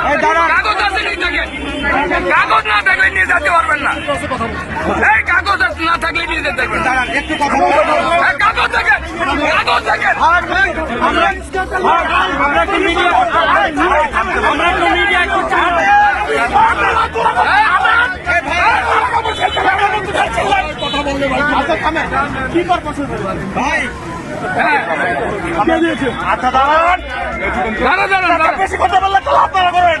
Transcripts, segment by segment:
কাগজ আছে নিয়ে থাকেন কাগজ না থাকলে নিয়ে যেতে পারবেন না এই কাগজ না থাকলে নিয়ে যেতে পারবেন কাগজ আমরা কি মিডিয়া আমরা তো মিডিয়া একটু কথা বললে আচ্ছা কি করব ভাই আচ্ছা বেশি কথা বললে তো আপনারা করেন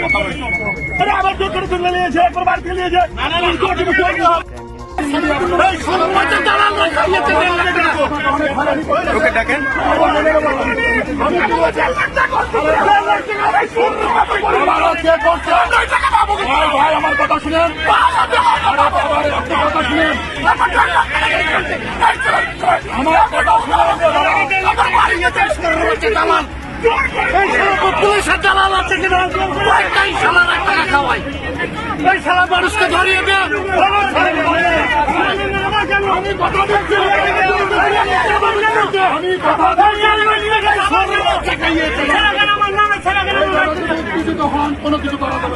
জোর করে তুলে নিয়েছে একবার বাড়ি থেকে নিয়েছে এই সমাজের দালাল রা খাইয়েছে দেড় লাখ টাকা। ওকে ডাকেন ভাই, ভাই, আমার কথা শুনেন আমার কথা শুনেন এই শালা পুলিশের দালাল আছে কিনা? কয়েকটাই শালা লাখ টাকা খাওয়াই। এই শালা মানুষকে ধরিয়ে দে। আমি কথা দিচ্ছি আমি কথা কিছু তখন কোনো কিছু করা যাবে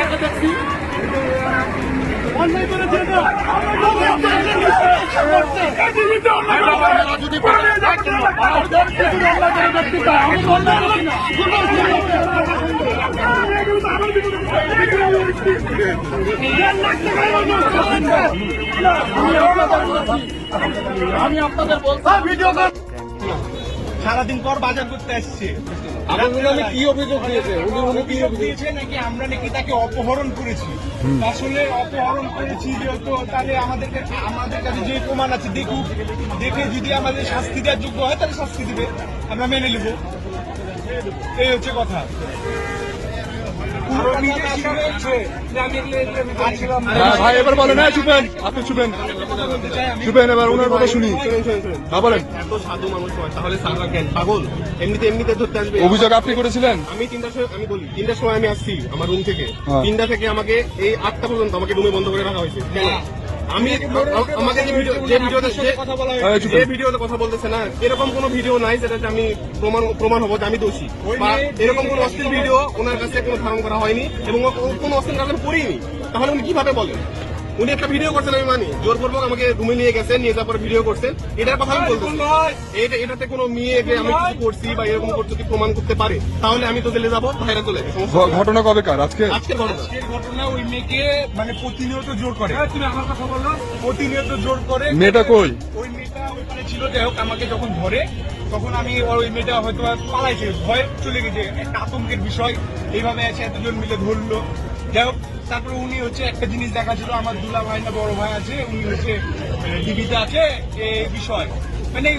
আমরা দেখছি আমি আপনাদের বলছি ভিডিও সারাদিন পর বাজার করতে আসছে। উনি কি অভিযোগ দিয়েছে? অভিযোগ দিয়েছে নাকি আমরা নাকি তাকে অপহরণ করেছি? আসলে অপহরণ করেছি যেহেতু তাহলে আমাদের কাছে আমাদের কাছে যে প্রমাণ আছে দেখুক। দেখে যদি আমাদের শাস্তি দেওয়ার যোগ্য হয় তাহলে শাস্তি দিবে। আমরা মেনে নেব। এই হচ্ছে কথা। ভাই এবার বলেন হ্যাঁ চুপেন আপনি চুপেন চুপেন এবার ওনার কথা শুনি। হ্যাঁ বলেন। এত সাধু মানুষ হয় তাহলে সারা কেন পাগল এমনিতে এমনিতে ধরতে আসবে। অভিযোগ আপনি করেছিলেন? আমি তিনটার সময় আমি বলি তিনটার সময় আমি আসছি আমার রুম থেকে। হ্যাঁ। তিনটা থেকে আমাকে এই আটটা পর্যন্ত আমাকে রুমে বন্ধ করে রাখা হয়েছে? আমি আমাকে যে ভিডিও যে ভিডিওতে যে হ্যাঁ, যে ভিডিওতে কথা বলতেছে না এরকম কোনো ভিডিও নাই যেটাতে আমি প্রমাণ প্রমাণ হব যে আমি দোষী। বা এরকম কোনো অশ্লীল ভিডিও ওনার কাছে কোনো ধারণ করা হয়নি এবং কোনো অশ্লীল কাজ করিনি। তাহলে উনি কীভাবে বলেন? উনি একটা ভিডিও করছেন আমি মানি। জোরপূর্বক আমাকে রুমে নিয়ে গেছেন নিয়ে যাওয়ার পর ভিডিও করছেন। এটার কথা আমি বলতেছি। এটা এটাতে কোনো মেয়ে আমি কিছু করছি বা এরকম করছি যদি প্রমাণ করতে পারে? তাহলে আমি তো জেলে যাব বাইরে চলে ঘটনা কবে কার? আজকে? আজকের ঘটনা। ওই মেয়েকে মানে প্রতিনিয়ত জোর করে। তুমি আমার কথা বলো প্রতিনিয়ত জোর করে মেয়েটা কই? ওই মেয়েটা ওইখানে ছিল যাই হোক আমাকে যখন ধরে তখন আমি ওর ওই মেয়েটা হয়তো পালাইছে, ভয় চলে গেছে। একটা আতঙ্কের বিষয়। এইভাবে এসে এতজন মিলে ধরলো। যাই হোক, তারপরে উনি হচ্ছে একটা জিনিস দেখা ছিল আমার দুলা ভাই না বড় ভাই আছে, উনি হচ্ছে ডিবিতে আছে এই বিষয়। মানে